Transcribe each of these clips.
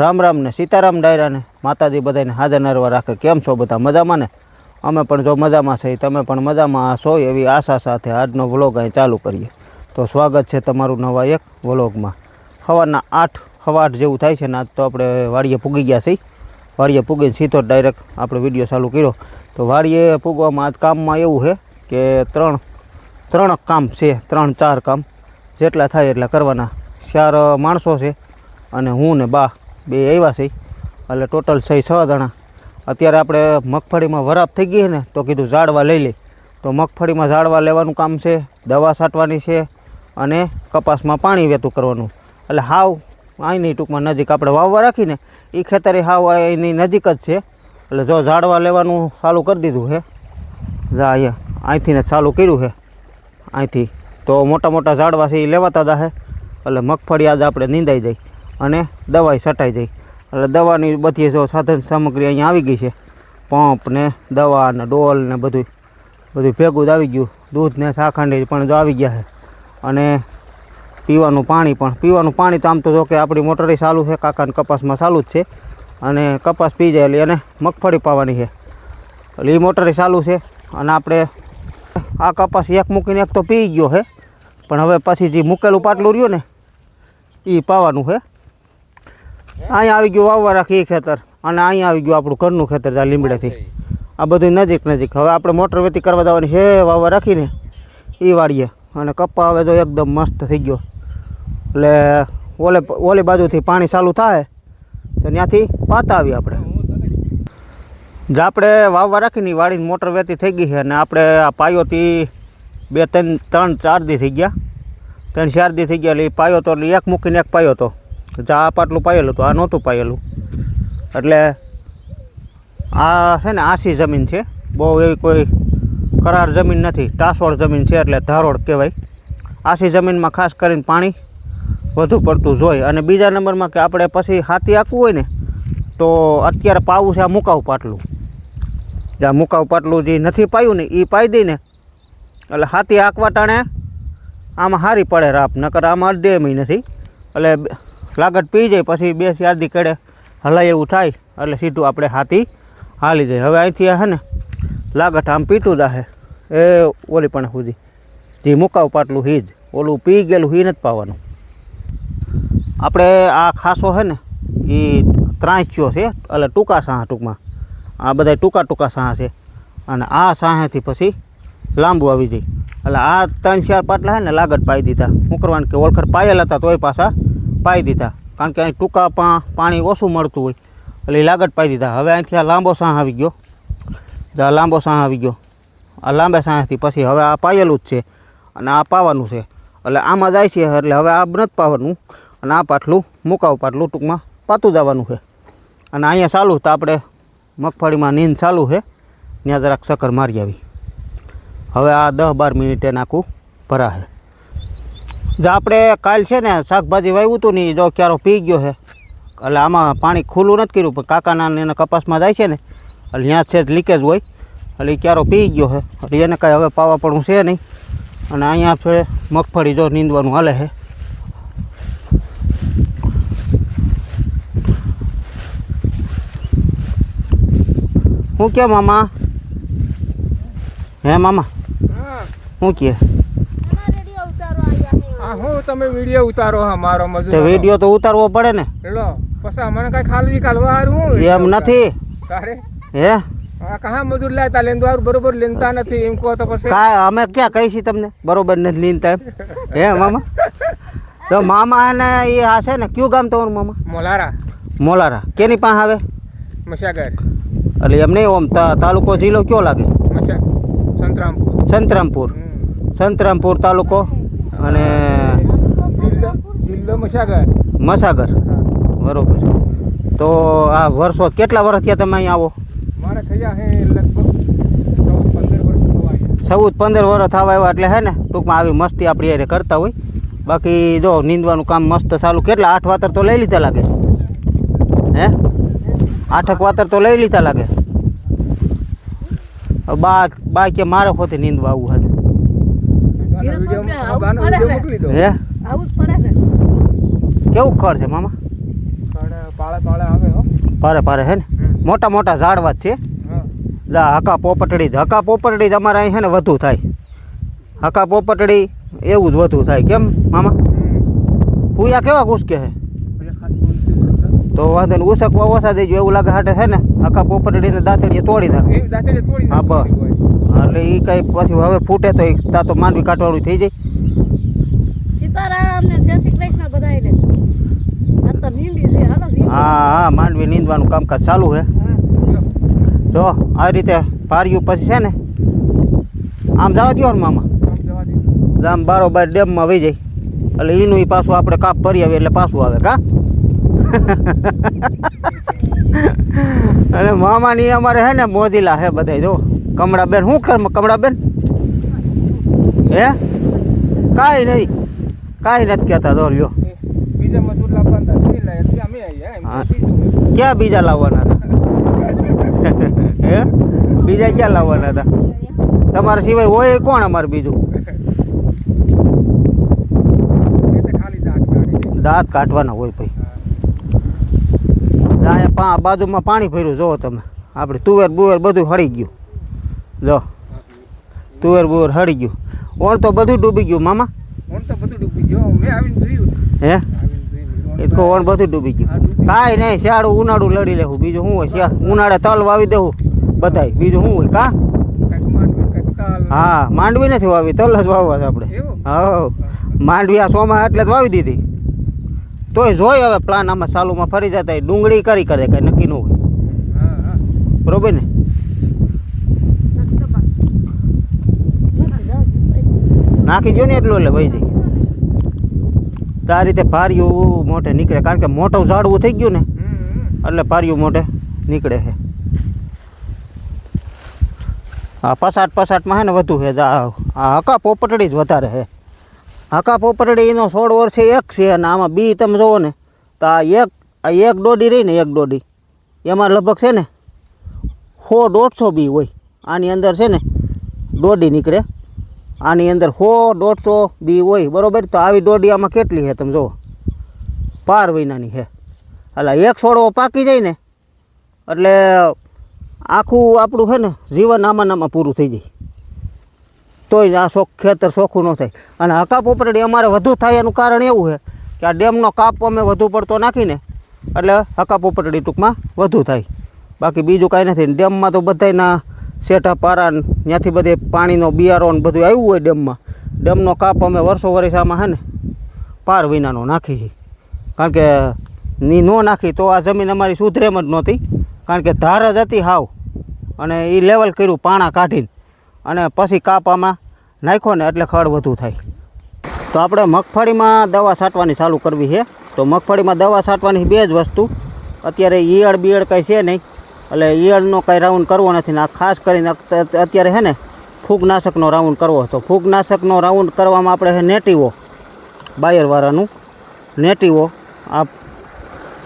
રામ રામ ને સીતારામ ડાયરાને માતાજી બધાને હાજર નરવા રાખે. કેમ છો બધા મજામાં ને? અમે પણ જો મજામાં છે તમે પણ મજામાં છો એવી આશા સાથે આજનો વ્લોગ અહીં ચાલુ કરીએ. તો સ્વાગત છે તમારું નવા એક વ્લોગમાં. સવારના આઠ, સવા આઠ જેવું થાય છે ને આજ તો આપણે વાડીએ પૂગી ગયા છીએ. વાડીએ પૂગીને સીધો ડાયરેક્ટ આપણે વીડિયો ચાલુ કર્યો. તો વાડીએ પૂગવામાં આજ કામમાં એવું છે કે ત્રણ ત્રણ કામ છે, ત્રણ ચાર કામ. જેટલા થાય એટલા કરવાના. ચાર માણસો છે અને હું ને બા. બે આવ્યા છે. એટલે ટોટલ છે છ જણા. અત્યારે આપણે મગફળીમાં વરાપ થઈ ગઈ ને, તો કીધું ઝાડવા લઈ લે. તો મગફળીમાં ઝાડવા લેવાનું કામ છે, દવા છાંટવાની છે અને કપાસમાં પાણી વહેતું કરવાનું. એટલે હાવ અહીંની ટૂંકમાં નજીક આપણે વાવવા રાખીને એ ખેતરે હાવ અહીંની નજીક જ છે. એટલે જો ઝાડવા લેવાનું ચાલુ કરી દીધું છે, જા અહીંયા, અહીંથી ને ચાલુ કર્યું છે, અહીંથી. તો મોટા મોટા ઝાડવા છે એ લેવાતા હતા હે એટલે મગફળી આજે આપણે નીંદાઈ જાય. અને દવાઈ છટાઈ જાય. એટલે દવાની બધી જો સાધન સામગ્રી અહીંયા આવી ગઈ છે. પંપ ને દવા ને ડોલ ને બધું બધું ભેગું જ આવી ગયું. દૂધ ને શાખાંડી પણ જો આવી ગયા છે. અને પીવાનું પાણી પણ. પીવાનું પાણી તો આમ તો જો આપણી મોટરે ચાલુ છે, કાકાને કપાસમાં ચાલુ જ છે. અને કપાસ પી જાય એટલે એને મગફળી પાવાની છે. એટલે એ મોટરે ચાલુ છે. અને આપણે આ કપાસ એક મૂકીને એક તો પી ગયો છે. પણ હવે પછી જે મૂકેલું પાટલું રહ્યું ને એ પાવાનું છે. અહીંયા આવી ગયું વાવવા રાખી એ ખેતર અને અહીંયા આવી ગયું આપણું ઘરનું ખેતર આ લીમડેથી. આ બધું નજીક નજીક. હવે આપણે મોટર વેતી કરવા જવાની છે વાવવા રાખીને. એ વાળીએ અને કપ્પા હવે તો એકદમ મસ્ત થઈ ગયો. એટલે ઓલે ઓલી બાજુથી પાણી ચાલુ થાય, તો ત્યાંથી પાતા આવી આપણે. જે આપણે વાવવા રાખીને વાળીને મોટર વેતી થઈ ગઈ છે અને આપણે આ પાયોથી બે, ત્રણ ત્રણ, ચાર દી થઈ ગયા. ત્રણ, ચાર દી થઈ ગયા એટલે પાયો તો, એટલે એક મૂકીને એક પાયો તો. આ પાટલું પાયેલું હતું, આ નહોતું પાયેલું. એટલે આ છે ને આસી જમીન છે, બહુ એવી કોઈ કરાર જમીન નથી, ટાસવાળ જમીન છે એટલે ધારોળ કહેવાય. આસી જમીનમાં ખાસ કરીને પાણી વધુ પડતું જોઈએ અને બીજા નંબરમાં કે આપણે પછી હાથી આંકવું હોય ને, તો અત્યારે પાવું છે આ મુકાવ પાટલું. આ મુકાવ પાટલું જે નથી પાયું ને એ પાઈ દઈને એટલે હાથી આંકવા ટાણે આમાં સારી પડે રાપ, નકર આમાં અડધે નથી એટલે લાગત પી જાય, પછી બે ચાર દી કડે હલાય એવું થાય, એટલે સીધું આપણે હાથી હાલી જાય. હવે અહીંથી હે ને, લાગત આમ પીતું જાહે એ ઓલી પણ સુધી. જે મુકાવ પાટલું હી ઓલું પી ગયેલું હી નથી પાવાનું. આપણે આ ખાસો છે ને, એ ત્રાંચ્યો છે, એટલે ટૂંકા સાહ ટૂંકમાં. આ બધા ટૂંકા ટૂંકા સાહ છે. અને આ સાહેથી પછી લાંબુ આવી જાય. એટલે આ ત્રણ ચાર પાટલા છે ને, લાગત પાઈ દીધા. હું કરવાનું કે ઓળખર પાયેલા હતા તોય પાછા પાઈ દીધા. કારણ કે અહીં ટૂંકા પા, પાણી ઓછું મળતું હોય. એટલે એ લાગત પાઈ દીધા. હવે અહીંથી આ લાંબો સાહ આવી ગયો. આ લાંબો સાહ આવી ગયો. આ લાંબા સાંથી પછી હવે આ પાયેલું જ છે. અને આ પાવાનું છે. એટલે આમાં જાય છે એટલે હવે આ નથી પાવાનું. અને આ પાટલું, મુકાવ પાટલું ટૂંકમાં પાતું જવાનું છે. અને અહીંયા ચાલુ તો આપણે મગફળીમાં નીંદ ચાલુ છે. ત્યાં જરાક ચક્કર મારી આવી. હવે આ દસ બાર મિનિટે નાખું ભરાશે. જો આપણે કાલ છે ને શાકભાજી વાવ્યું હતું ને જો ક્યારો પી ગયો છે. એટલે આમાં પાણી ખુલ્લું નથી કર્યું પણ કાકાના એના કપાસમાં જાય છે ને એટલે ત્યાં છે જ લીકેજ હોય. એટલે એ ક્યારો પી ગયો છે. એટલે એને કાંઈ હવે પાવા પણ છે નહીં. અને અહીંયા છે મગફળી જો નીંદવાનું હાલે છે. શું કે મામા? હે મામા? શું કે હા તમે વીડિયો ઉતારો હા મારો મજૂર તો વીડિયો તો ઉતારવો પડે ને. લો પછી મને કઈ ખાલવી કાલવા હારું એમ નથી. તારે? હે? કહા મજૂર લેતા લેંદો હારું બરોબર લેતા નથી એમ કહો તો પછી. કા અમે ક્યાં કહી છી તમને? બરોબર નથી લેતા હે મામા? તો મામા ને એ આ છે ને કયું ગામ તમારું મામા? મોલારા. મોલારા. કેની પાસે આવે? મશાગર એટલે એમ નહીં ઓમ તાલુકો જિલ્લો કયો લાગે? સંતરામપુર. સંતરામપુર. સંતરામપુર તાલુકો. અને મશાગર મસાગર. બરોબર. તો આ વર્ષો કેટલા વર્ષ થયા તમે અહીં આવો? મારે થયા હે લગભગ ચૌદ પંદર વર્ષ થવા આવ્યા. એટલે હે ને ટૂંકમાં આવી મસ્તી આપણી યારે કરતા હોય. બાકી જો નીંદવાનું કામ મસ્ત ચાલુ કેટલા આઠ વાતર તો લઈ લીધા લાગે? હે? આઠક વાતર તો લઈ લીધા લાગે? હવે બા બા કે મારે ફોતે નીંદવા આવું હતું હે? આવું જ પડે ને. કેવું ખર છે મામા? પાળે પાળે આવે હો. પારે પારે હે ને? મોટા મોટા ઝાડવા છે. લા હકા પોપટડી હકા પોપટડી જ અમારે અહીં છે ને વધુ થાય. હકા પોપટડી એવું જ વધુ થાય. કેમ મામા? પૂયા કેવા ગુસકે હે? તો વાંધો ને ઉસકવા ઓછા દેજો એવું લાગે હાટે છે ને? હકા પોપટડીને દાંતડીએ તોડી નાખે. હા, બસ. એટલે એ કઈ પછી હવે ફૂટે તો એ તા તો માંડવી કાઢવાનું થઈ જાય. સીતારામ ને જય શ્રી કૃષ્ણ હાલો હા હા, માંડવી નીંદવાનું કામકાજ ચાલુ હા. જો, આ રીતે પાર્યું પછી છે ને, આમ જવા દ્યો ને મામા. આમ બારોબાર ડેમમાં વહી જાય. એટલે એનું પાછું આપણે કાપ ભરી આવે એટલે પાછું આવે, કા? અને મામાની અમારે હે ને મોજીલા હે બધા જો. કમળાબેન શું કર કમળાબેન? હે? કાંઈ નહીં. કાંઈ નથી કહેતા દો લ્યો. ક્યાં બીજા લાવવાના હતા? હે? બીજા ક્યાં લાવવાના હતા? તમારા સિવાય હોય કોણ અમારે બીજું? તો દાંત કાઢવાના હોય ભાઈ. અહીંયા પા બાજુમાં પાણી ભર્યું જુઓ તમે. આપણે તુવેર બુવેર બધું હળી ગયું. જો. તુવેર બુવેર હળી ગયું. ઓણ તો બધું ડૂબી ગયું મામા. ઓણ તો બધું ડૂબી ગયો મેં આવીને જોયું. હે? આવીને એ તો ઓણ બધું ડૂબી ગયું? કાંઈ નહીં શિયાળું ઉનાળું લડી લેવું. બીજું શું હોય? શિયા ઉનાળે તલ વાવી દેવું બધાય. બીજું શું હોય? કા. હા માંડવી નથી વાવી. તલ જ વાવવા છે આપણે. હો હા માંડવી આ સોમાં એટલે જ વાવી દીધી. તોય જોઈ હવે પ્લાન આમાં સાલુમાં ફરી જતા ડુંગળી કરી કરે કઈ નક્કી ન હોય. હા, હા. બરોબર ને. નાખી જો ને એટલું એટલે વહી જાય. તો આ રીતે પારિયું મોટે નીકળે. કારણ કે મોટું ઝાડવું થઈ ગયું ને. એટલે પારિયું મોટે નીકળે છે. આ પસાટ પસાટમાં છે ને વધુ છે. આ હકા પોપટડી જ વધારે છે. હકા પોપટડીનો સોળ વર્ષે એક છે અને આમાં બી તમે જુઓ ને તો આ એક આ એક દોડી રહી ને એક દોડી. એમાં લગભગ છે ને સો દોઢસો બી હોય. આની અંદર છે ને દોડી નીકળે. આની અંદર સો દોઢસો બી હોય, બરોબર? તો આવી દોડી આમાં કેટલી છે તમે જુઓ? પાર મહિનાની છે. એટલે એક છોડવો પાકી જાય ને, એટલે આખું આપણું છે ને, જીવન આમાં આમાં પૂરું થઈ જાય. તોય આ શોખ, ખેતર શોખું ન થાય. અને હકા પોપરડી અમારે વધુ થાય એનું કારણ એવું છે કે આ ડેમનો કાપ અમે વધુ પડતો નાખીને, એટલે હકા પોપરડી ટૂંકમાં વધુ થાય. બાકી બીજું કાંઈ નથી. ડેમમાં તો બધાયના શેઠા પારા ત્યાંથી બધે પાણીનો બિયારો ને બધું આવ્યું હોય ડેમમાં. ડેમનો કાપ અમે વર્ષો વર્ષ આમાં હે ને, પાર વિનાનો નાખી કારણ કે ની ન નાખી તો આ જમીન અમારી સુધરે જ નહોતી. કારણ કે ધાર જ હતી હાવ. અને એ લેવલ કર્યું પાણા કાઢીને. અને પછી કાપ આમાં નાખ્યો ને એટલે ખડ વધુ થાય. તો આપણે મગફળીમાં દવા છાંટવાની ચાલુ કરવી છે. તો મગફળીમાં દવા છાંટવાની બે જ વસ્તુ. અત્યારે ઈયળ બિયળ કંઈ છે નહીં. એટલે ઈયળનો કંઈ રાઉન્ડ કરવો નથી ને આ ખાસ કરીને અત્યારે છે ને ફૂગનાશકનો રાઉન્ડ કરવો તો ફૂગનાશકનો રાઉન્ડ કરવામાં આપણે છે નેટીવો, બાયરવાળાનું નેટિવો, આ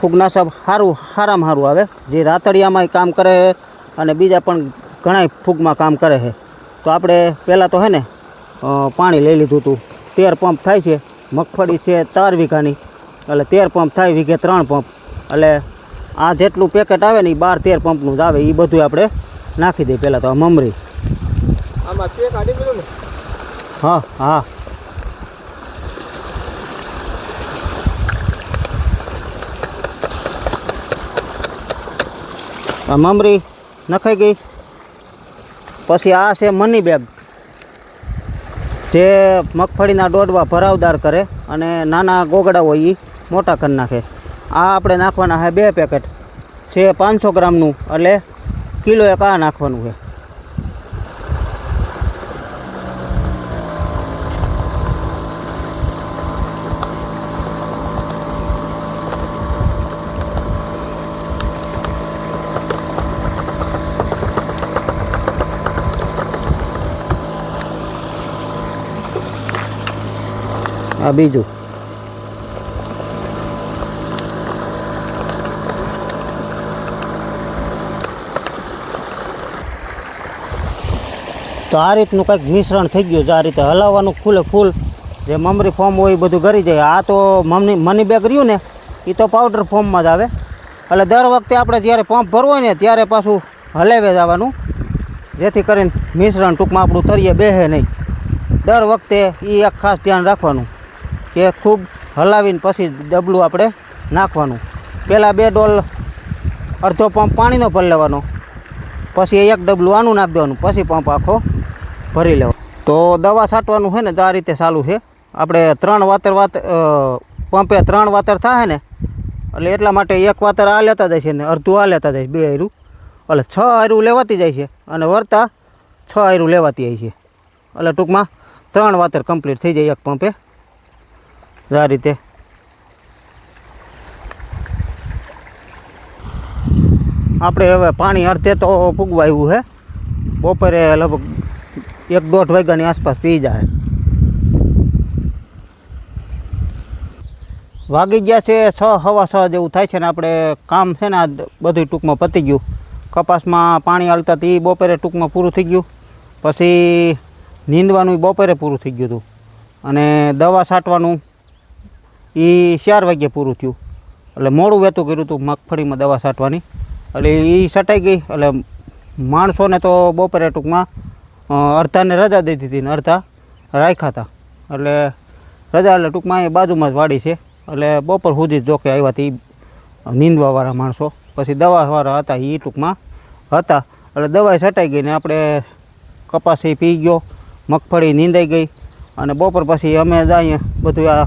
ફૂગનાશક સારું સારામાં સારું આવે. જે રાતડિયામાંય કામ કરે છે અને બીજા પણ ઘણાય ફૂગમાં કામ કરે છે તો આપણે પહેલાં તો છે ને પાણી લઈ લીધું હતું તેર પંપ થાય છે, મગફળી છે ચાર વીઘાની. એટલે તેર પંપ થાય, વીઘે ત્રણ પંપ. એટલે આ જેટલું પેકેટ આવે ને એ બાર તેર પંપનું જ આવે એ બધું આપણે નાખી દઈએ. પહેલાં તો આ મમરી. હા હા. આ મમરી નખાઈ ગઈ. પછી આ છે મની બેગ જે મગફળીના ડોડવા ભરાવદાર કરે અને નાના ગોગડા હોય એ મોટા કરી નાખે. આ આપણે નાખવાના છે બે પેકેટ. છે પાંચસો ગ્રામનું, એટલે કિલો એક આ નાખવાનું છે. આ બીજું. તો આ રીતનું કંઈક મિશ્રણ થઈ ગયું છે. આ રીતે હલાવવાનું ખુલે ફૂલ જે મમરી ફોર્મ હોય એ બધું કરી જાય આ તો મમની મની બેગ રહ્યું ને એ તો પાવડર ફોર્મમાં જ આવે. એટલે દર વખતે આપણે જ્યારે પંપ ભરવો ને, ત્યારે પાછું હલાવે જવાનું. જેથી કરીને મિશ્રણ ટૂંકમાં આપણું તરીએ બેહે નહીં. દર વખતે એ એક ખાસ ધ્યાન રાખવાનું કે ખૂબ હલાવીને પછી ડબલું આપણે નાખવાનું. પહેલાં બે ડોલ અડધો પંપ પાણીનો ભરી લેવાનો. પછી એક ડબલું આનું નાખી દેવાનું. પછી પંપ આખો ભરી લેવા. તો દવા છાંટવાનું છે ને, તો આ રીતે ચાલુ છે. આપણે ત્રણ વાતર વાત પંપે ત્રણ વાતર થાય ને, એટલે એટલા માટે એક વાતર આ લેતા જાય છે ને, અડધું આ લેતા જાય બે આયરું એટલે છ આયરું લેવાતી જાય છે અને વરતા છ આયરું લેવાતી જાય છે. એટલે ટૂંકમાં ત્રણ વાતર કમ્પ્લીટ થઈ જાય એક પંપે. આ રીતે. આપણે હવે પાણી અડધે તો પૂગવાયું છે. બપોરે લગભગ એક દોઢ વાગ્યાની આસપાસ પી જાય. વાગી ગયા છે છ, હવા છ જેવું થાય છે ને આપણે કામ છે ને આ બધું ટૂંકમાં પતી ગયું. કપાસમાં પાણી હાલતા તે બપોરે ટૂંકમાં પૂરું થઈ ગયું. પછી નીંદવાનું બપોરે પૂરું થઈ ગયું હતું. અને દવા છાંટવાનું એ ચાર વાગ્યે પૂરું થયું. એટલે મોડું વહેતું કર્યું હતું મગફળીમાં દવા છાંટવાની. એટલે એ છટાઈ ગઈ. એટલે માણસોને તો બપોરે ટૂંકમાં અડધાને રજા દઈ દીધી ને અડધા રાખ્યા હતા. એટલે રજા એટલે ટૂંકમાં એ બાજુમાં જ વાડી છે. એટલે બપોર સુધી જ જોકે આવ્યા હતી નીંદવાવાળા માણસો. પછી દવાવાળા હતા એ ટૂંકમાં હતા. એટલે દવાઈ છટાઈ ગઈ ને આપણે કપાસી પી ગયો, મગફળી નીંદાઈ ગઈ. અને બપોર પછી અમે જઈએ બધું આ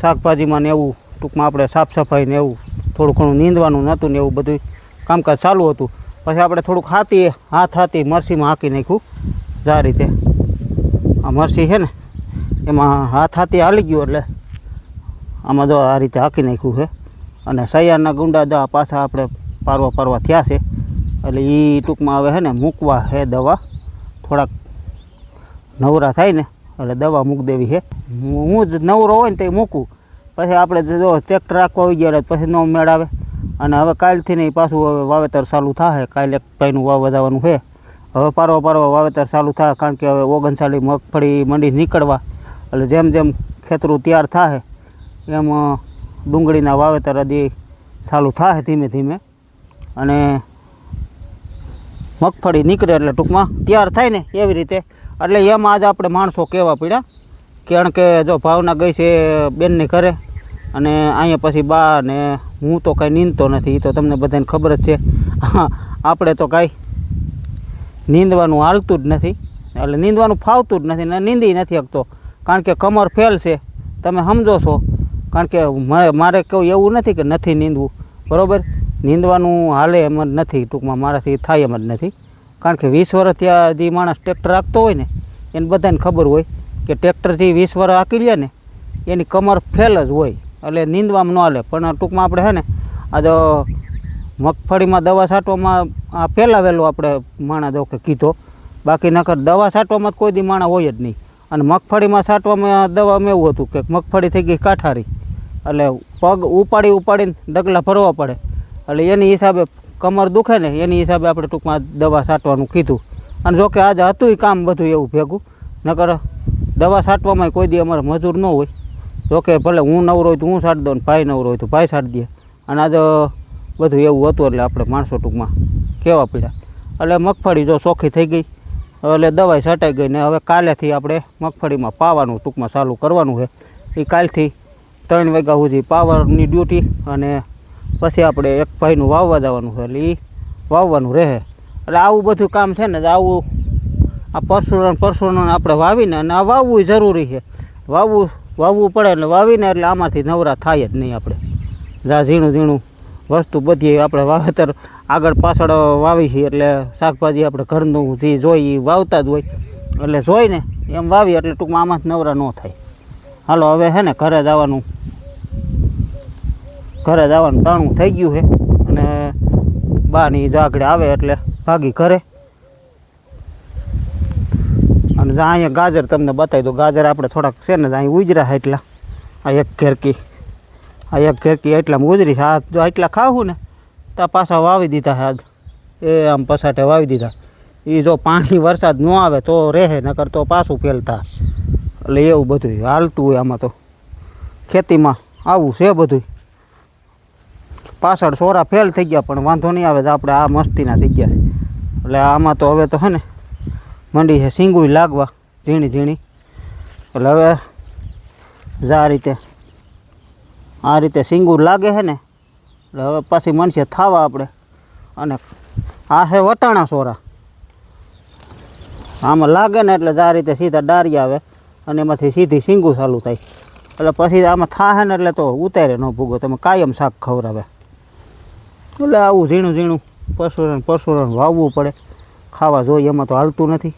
શાકભાજીમાં ને એવું ટૂંકમાં આપણે સાફ સફાઈ ને એવું થોડું ઘણું નીંદવાનું નહોતું ને એવું બધું કામકાજ ચાલુ હતું. પછી આપણે થોડુંક હાથી, હાથ હાથી મરસીમાં હાંકી નાખ્યું. આ રીતે. આ મરસી છે ને, એમાં હાથ હાથી હાલી ગયું એટલે આમાં જો આ રીતે હાંકી નાખ્યું છે. અને સૈયારના ગુંડા દવા પાછા આપણે પારવા પારવા થયા છે. એટલે એ ટૂંકમાં હવે છે ને મૂકવા છે દવા. થોડાક નવરા થાય ને, એટલે દવા મૂકી દેવી છે. હું હું જ નવરો હોય ને તે મૂકું. પછી આપણે જો ટ્રેક્ટર રાખવા આવી ગયા પછી ન મેળ આવે. અને હવે કાલથી નહીં પાછું હવે વાવેતર ચાલુ થાય કાલે એક ભાઈનું વાવ વધારવાનું છે હવે પારવા પારવા વાવેતર ચાલુ થાય કારણ કે હવે ઓગણસાળી મગફળી મંડી નીકળવા. એટલે જેમ જેમ ખેતરું તૈયાર થાય એમ ડુંગળીના વાવેતર હજી ચાલુ થાય ધીમે ધીમે. અને મગફળી નીકળે એટલે ટૂંકમાં તૈયાર થાય ને એવી રીતે. એટલે એમાં આજ આપણે માણસો કહેવા પડ્યા કારણ કે જો ભાવના ગઈ છે બેનની ઘરે, અને અહીંયા પછી બા ને હું તો કાંઈ નીંદતો નથી એ તો તમને બધાને ખબર જ છે. આપણે તો કાંઈ નીંદવાનું હાલતું જ નથી, એટલે નીંદવાનું ફાવતું જ નથી ને નીંદી નથી શકતો. કારણ કે કમર ફેલ છે, તમે સમજો છો. કારણ કે મારે મારે કહું એવું નથી કે નથી નીંદવું, બરાબર? નીંદવાનું હાલે એમ જ નથી, ટૂંકમાં મારાથી થાય એમ જ નથી. કારણ કે વીસ વર્ષ ત્યાં જે માણસ ટ્રેક્ટર રાખતો હોય ને, એને બધાને ખબર હોય કે ટ્રેક્ટર જે વીસ વર્ષ આંકી લે ને, એની કમર ફેલ જ હોય. એટલે નીંદવામાં ન હાલે. પણ ટૂંકમાં આપણે છે ને, આ જો મગફળીમાં દવા છાંટવામાં આ પહેલાં આપણે માણા જો કે કીધો. બાકી નકર દવા છાંટવામાં કોઈ દી માણા હોય જ નહીં. અને મગફળીમાં છાંટવામાં દવામાં એવું હતું કે મગફળી થઈ ગઈ કાઠારી. એટલે પગ ઉપાડી ઉપાડીને ડગલા ભરવા પડે. એટલે એની હિસાબે કમર દુખે ને, એની હિસાબે આપણે ટૂંકમાં દવા છાંટવાનું કીધું. અને જોકે આજે હતું કામ બધું એવું ભેગું. નકર દવા છાંટવામાં કોઈ દી અમારે મજૂર ન હોય. જોકે ભલે હું નવરો હોય તો હું સાડી દઉં ભાઈ નવરો હોય તો ભાઈ સાડી દે. અને આજે બધું એવું હતું એટલે આપણે માણસો ટૂંકમાં કેવા પડ્યા. એટલે મગફળી જો ચોખ્ખી થઈ ગઈ, એટલે દવાઈ છટાઈ ગઈ ને હવે કાલેથી આપણે મગફળીમાં પાવાનું ટૂંકમાં ચાલુ કરવાનું છે. એ કાલથી ત્રણ વાગ્યા સુધી પાવરની ડ્યુટી અને પછી આપણે એક ભાઈનું વાવવા જવાનું છે. એટલે એ વાવવાનું રહે. એટલે આવું બધું કામ છે ને આવું આ પરસુરણ પરસુરણ આપણે વાવીને, અને આ વાવવું જરૂરી છે. વાવવું વાવવું પડે એટલે વાવીને એટલે આમાંથી નવરા થાય જ નહીં આપણે. જા ઝીણું ઝીણું વસ્તુ બધી આપણે વાવેતર આગળ પાછળ વાવી છીએ એટલે શાકભાજી આપણે ઘરનું જે જોઈ એ વાવતા જ હોય. એટલે જોઈને એમ વાવી એટલે ટૂંકમાં આમાંથી નવરા ન થાય. હાલો, હવે હે ને ઘરે જવાનું ઘરે જવાનું ટાણું થઈ ગયું છે. અને બાની જાગડે આવે એટલે ભાગી ઘરે. અને અહીંયા ગાજર તમને બતાવી દો ગાજર આપણે થોડાક છે ને, અહીં ઉજરા એટલા. આ એક ઘેરકી. આ એક ઘેરકી એટલામાં ઉજરી છે. આ જો એટલા ખાવું ને, તો પાછા વાવી દીધા આજ. એ આમ પસાટે વાવી દીધા. એ જો પાણી વરસાદ ન આવે તો રહે, નકર તો પાછું ફેલતા. એટલે એવું બધું હાલતું હોય આમાં તો. ખેતીમાં આવું છે બધું. પાછળ સોરા ફેલ થઈ ગયા, પણ વાંધો નહીં આવે તો આપણે આ મસ્તીના થઈ ગયા છે. એટલે આમાં તો હવે તો હે ને મંડી છે, સિંગુય લાગવા, ઝીણી ઝીણી. એટલે હવે જા રીતે, આ રીતે સિંગુર લાગે છે ને, એટલે હવે પાછી મનશે થાવા આપણે. અને આ છે વટાણા સોરા. આમાં લાગે ને એટલે આ રીતે સીધા ડારી આવે અને એમાંથી સીધી સિંગું ચાલુ થાય. એટલે પછી આમાં થાહે ને એટલે તો ઉતારે ન ભૂગો, તમે કાયમ શાક ખવડાવે. એટલે આવું ઝીણું ઝીણું પશુરણ પશુરણ વાવવું પડે. ખાવા જોઈએ, એમાં તો હાલતું નથી.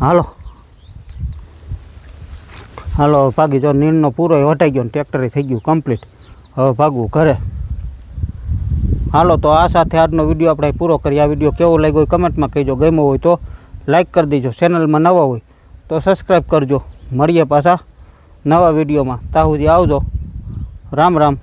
હાલો. હાલો ભાગી જો નીણનો પૂરો વટાઈ ગયો ને ટ્રેક્ટરે થઈ ગયું કમ્પ્લીટ. હવે ભાગવું ઘરે. હાલો, તો આ સાથે આજનો વીડિયો આપણે પૂરો કરીએ. આ વીડિયો કેવો લાગ્યો હોય કમેન્ટમાં કહેજો. ગમ્યો હોય તો લાઈક કરી દેજો. ચેનલમાં નવા હોય તો સબસ્ક્રાઈબ કરજો. મળીએ પાછા નવા વિડીયોમાં. તાહુજી આવજો. રામ રામ.